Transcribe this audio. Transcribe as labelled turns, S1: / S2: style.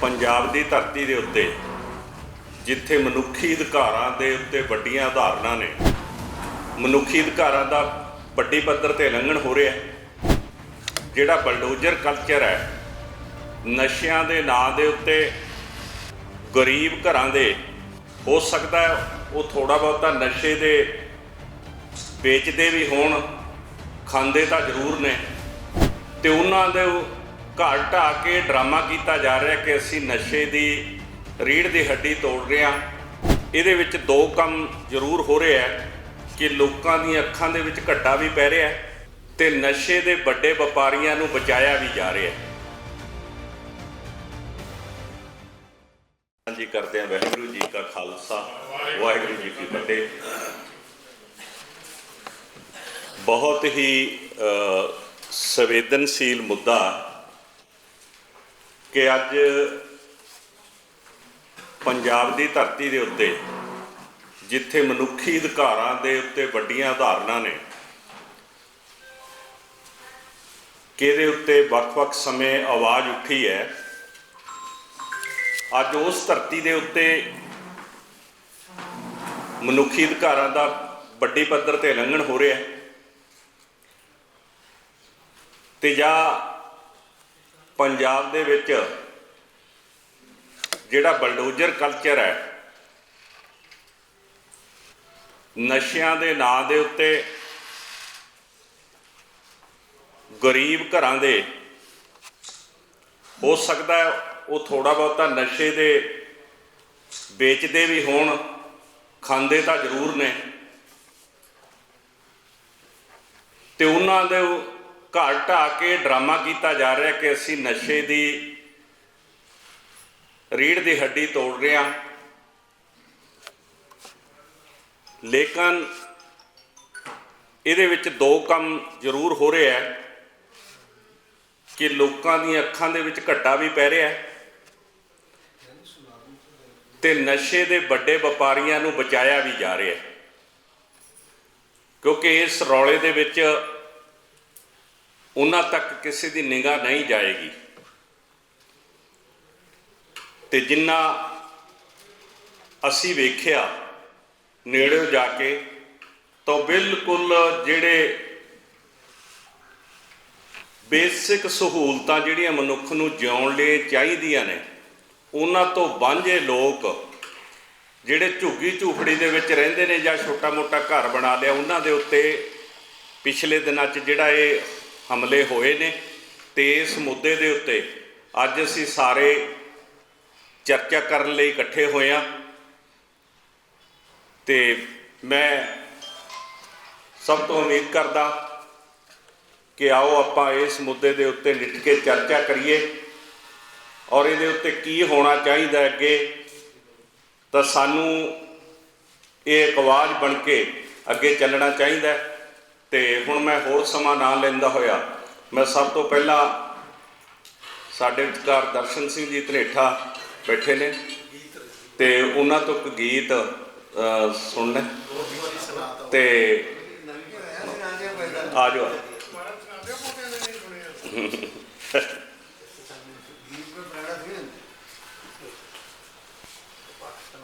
S1: ਪੰਜਾਬ ਦੀ ਧਰਤੀ ਦੇ ਉੱਤੇ, ਜਿੱਥੇ ਮਨੁੱਖੀ ਅਧਿਕਾਰਾਂ ਦੇ ਉੱਤੇ ਵੱਡੀਆਂ ਉਦਾਹਰਨਾਂ ਨੇ। ਮਨੁੱਖੀ ਅਧਿਕਾਰਾਂ ਦਾ ਵੱਡੀ ਪੱਧਰ ਤੇ ਉਲੰਘਣ ਹੋ ਰਿਹਾ ਜਿਹੜਾ ਬਲਡੋਜ਼ਰ ਕਲਚਰ ਹੈ, ਨਸ਼ਿਆਂ ਦੇ ਨਾਂ ਦੇ ਉੱਤੇ ਗਰੀਬ ਘਰਾਂ ਦੇ, ਹੋ ਸਕਦਾ ਹੈ ਉਹ ਥੋੜਾ ਬਹੁਤਾ ਨਸ਼ੇ ਦੇ ਵੇਚਦੇ ਵੀ ਹੋਣ, ਖਾਂਦੇ ਤਾਂ ਜ਼ਰੂਰ ਨੇ। ਤੇ ਉਹਨਾਂ ਦੇ ਉਹ ਘਰ ਢਾਹ ਕੇ ਡਰਾਮਾ ਕੀਤਾ ਜਾ ਰਿਹਾ ਕਿ ਅਸੀਂ ਨਸ਼ੇ ਦੀ ਰੀੜ ਦੀ ਹੱਡੀ ਤੋੜ ਰਹੇ ਹਾਂ। ਇਹਦੇ ਵਿੱਚ ਦੋ ਕੰਮ ਜ਼ਰੂਰ ਹੋ ਰਿਹਾ ਹੈ ਕਿ ਲੋਕਾਂ ਦੀਆਂ ਅੱਖਾਂ ਦੇ ਵਿੱਚ ਘੱਟਾ ਵੀ ਪੈ ਰਿਹਾ ਹੈ ਤੇ ਨਸ਼ੇ ਦੇ ਵੱਡੇ ਵਪਾਰੀਆਂ ਨੂੰ ਬਚਾਇਆ ਵੀ ਜਾ ਰਿਹਾ। ਹੈ ਹਾਂਜੀ, ਕਰਦੇ ਹਾਂ ਵਾਹਿਗੁਰੂ ਜੀ ਕਾ ਖਾਲਸਾ। ਵਾਹਿਗੁਰੂ ਜੀ ਕੀ ਫਤਿਹ। ਬਹੁਤ ਹੀ ਸੰਵੇਦਨਸ਼ੀਲ ਮੁੱਦਾ ਕਿ ਅੱਜ ਪੰਜਾਬ ਦੀ ਧਰਤੀ ਦੇ ਉੱਤੇ ਜਿੱਥੇ ਮਨੁੱਖੀ ਅਧਿਕਾਰਾਂ ਦੇ ਉੱਤੇ ਵੱਡੀਆਂ ਉਦਾਹਰਨਾਂ ਨੇ ਕਿ ਇਹਦੇ ਉੱਤੇ ਵੱਖ-ਵੱਖ ਸਮੇਂ ਆਵਾਜ਼ ਉੱਠੀ ਹੈ, ਅੱਜ ਉਸ ਧਰਤੀ ਦੇ ਉੱਤੇ ਮਨੁੱਖੀ ਅਧਿਕਾਰਾਂ ਦਾ ਵੱਡੀ ਪੱਧਰ ਤੇ ਉਲੰਘਣ ਹੋ ਰਿਹਾ ਹੈ ਤੇ ਜਾਂ ਪੰਜਾਬ ਦੇ ਵਿੱਚ ਜਿਹੜਾ ਬਲਡੋਜ਼ਰ ਕਲਚਰ ਹੈ, ਨਸ਼ਿਆਂ ਦੇ ਨਾਂ ਦੇ ਉੱਤੇ ਗਰੀਬ ਘਰਾਂ ਦੇ, ਹੋ ਸਕਦਾ ਉਹ ਥੋੜਾ ਬਹੁਤਾ ਨਸ਼ੇ ਦੇ ਵੇਚਦੇ ਵੀ ਹੋਣ, ਖਾਂਦੇ ਤਾਂ ਜ਼ਰੂਰ ਨੇ। ਤੇ ਉਹਨਾਂ ਦੇ ਘਰ ਢਾਹ ਕੇ ਡਰਾਮਾ ਕੀਤਾ ਜਾ ਰਿਹਾ ਕਿ ਅਸੀਂ ਨਸ਼ੇ ਦੀ ਰੀੜ ਦੀ ਹੱਡੀ ਤੋੜ ਰਹੇ ਹਾਂ। ਲੇਕਿਨ ਇਹਦੇ ਵਿੱਚ ਦੋ ਕੰਮ ਜ਼ਰੂਰ ਹੋ ਰਿਹਾ ਹੈ ਕਿ ਲੋਕਾਂ ਦੀਆਂ ਅੱਖਾਂ ਦੇ ਵਿੱਚ ਘੱਟਾ ਵੀ ਪੈ ਰਿਹਾ ਹੈ ਤੇ ਨਸ਼ੇ ਦੇ ਵੱਡੇ ਵਪਾਰੀਆਂ ਨੂੰ ਬਚਾਇਆ ਵੀ ਜਾ ਰਿਹਾ ਹੈ। ਕਿਉਂਕਿ ਇਸ ਰੌਲੇ ਦੇ ਵਿੱਚ ਉਹਨਾਂ ਤੱਕ ਕਿਸੇ ਦੀ ਨਿਗਾਹ ਨਹੀਂ ਜਾਏਗੀ। ਤੇ ਜਿੰਨਾ ਅਸੀਂ ਵੇਖਿਆ ਨੇੜੇ ਜਾ ਕੇ, ਤਾਂ ਬਿਲਕੁਲ ਜਿਹੜੇ ਬੇਸਿਕ ਸਹੂਲਤਾਂ ਜਿਹੜੀਆਂ ਮਨੁੱਖ ਨੂੰ ਜਿਉਣ ਲਈ ਚਾਹੀਦੀਆਂ ਨੇ, ਉਹਨਾਂ ਤੋਂ ਵਾਂਝੇ ਲੋਕ ਜਿਹੜੇ ਝੁੱਗੀ ਝੂਫੜੀ ਦੇ ਵਿੱਚ ਰਹਿੰਦੇ ਨੇ ਜਾਂ ਛੋਟਾ-ਮੋਟਾ ਘਰ ਬਣਾ ਲਿਆ, ਉਹਨਾਂ ਦੇ ਉੱਤੇ ਪਿਛਲੇ ਦਿਨਾਂ 'ਚ ਜਿਹੜਾ ਇਹ ਹਮਲੇ ਹੋਏ ਨੇ ਤੇ ਇਸ ਮੁੱਦੇ ਦੇ ਉੱਤੇ ਅੱਜ ਅਸੀਂ ਸਾਰੇ ਚਰਚਾ ਕਰਨ ਲਈ ਇਕੱਠੇ ਹੋਏ ਹਾਂ ਤੇ ਮੈਂ ਸਭ ਤੋਂ ਉਮੀਦ ਕਰਦਾ ਕਿ ਆਓ ਆਪਾਂ ਇਸ ਮੁੱਦੇ ਦੇ ਉੱਤੇ ਨਿੱਠ ਕੇ ਚਰਚਾ ਕਰੀਏ ਔਰ ਇਹਦੇ ਉੱਤੇ ਕੀ ਹੋਣਾ ਚਾਹੀਦਾ ਅੱਗੇ, ਤਾਂ ਸਾਨੂੰ ਇਹ ਇੱਕ ਆਵਾਜ਼ ਬਣ ਕੇ ਅੱਗੇ ਚੱਲਣਾ ਚਾਹੀਦਾ ਹੈ। ਤੇ ਹੁਣ ਮੈਂ ਹੋਰ ਸਮਾਂ ਨਾ ਲੈਂਦਾ ਹੋਇਆ ਮੈਂ ਸਭ ਤੋਂ ਪਹਿਲਾਂ ਸਾਡੇ ਵਿਚਕਾਰ ਦਰਸ਼ਨ ਸਿੰਘ ਜੀ ਧਨੇਠਾ ਬੈਠੇ ਨੇ ਤੇ ਉਹਨਾਂ ਤੋਂ ਇੱਕ ਗੀਤ ਸੁਣਨਾ। ਤੇ ਆ ਜਾਓ।